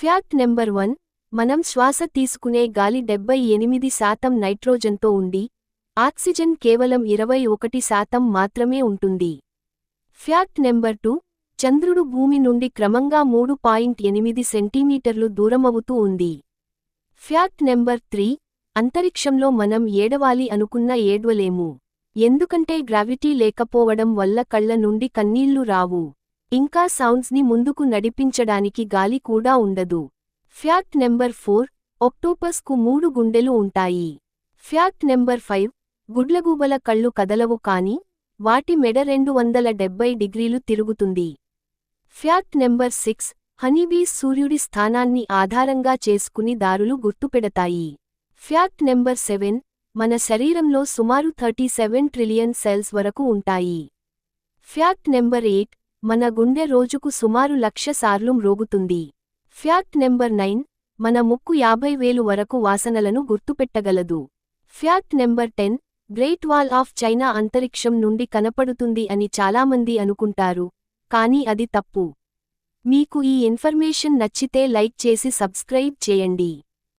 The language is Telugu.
ఫ్యాక్ట్ నెంబర్ వన్ మనం శ్వాస తీసుకునే గాలి డెబ్బై ఎనిమిది శాతం నైట్రోజన్తో ఉండి ఆక్సిజన్ కేవలం ఇరవై ఒకటి శాతం మాత్రమే ఉంటుంది. ఫ్యాక్ట్ నెంబర్ టూ చంద్రుడు భూమి నుండి క్రమంగా మూడు పాయింట్ ఎనిమిది సెంటీమీటర్లు దూరమవుతూ ఉంది. ఫ్యాక్ట్ నెంబర్ త్రీ అంతరిక్షంలో మనం ఏడవాలి అనుకున్న ఏడ్వలేము. ఎందుకంటే గ్రావిటీ లేకపోవడం వల్ల కళ్ళ నుండి కన్నీళ్ళు రావు. ఇంకా సౌండ్స్ని ముందుకు నడిపించడానికి గాలి కూడా ఉండదు. ఫ్యాక్ట్ నెంబర్ ఫోర్ ఒక్టోపస్కు మూడు గుండెలు ఉంటాయి. ఫ్యాక్ట్ నెంబర్ ఫైవ్ గుడ్లగూబల కళ్ళు కదలవు కాని వాటి మెడ రెండు వందల డెబ్బై డిగ్రీలు తిరుగుతుంది. ఫ్యాక్ట్ నెంబర్ సిక్స్ హనీబీస్ సూర్యుడి స్థానాన్ని ఆధారంగా చేసుకుని దారులు గుర్తుపెడతాయి. ఫ్యాక్ట్ నెంబర్ సెవెన్ మన శరీరంలో సుమారు థర్టీ సెవెన్ ట్రిలియన్ సెల్స్ వరకు ఉంటాయి. ఫ్యాక్ట్ నెంబర్ ఎయిట్ మన గుండె రోజుకు సుమారు లక్ష సార్లు మ్రోగుతుంది. ఫ్యాక్ట్ నెంబర్ నైన్ మన ముక్కు యాభై వేలు వరకు వాసనలను గుర్తుపెట్టగలదు. Fact number ten great wall of China అంతరిక్షం నుండి కనపడుతుంది అని చాలామంది అనుకుంటారు. కానీ అది తప్పు. మీకు ఈ ఇన్ఫర్మేషన్ నచ్చితే లైక్ చేసి సబ్స్క్రైబ్ చేయండి.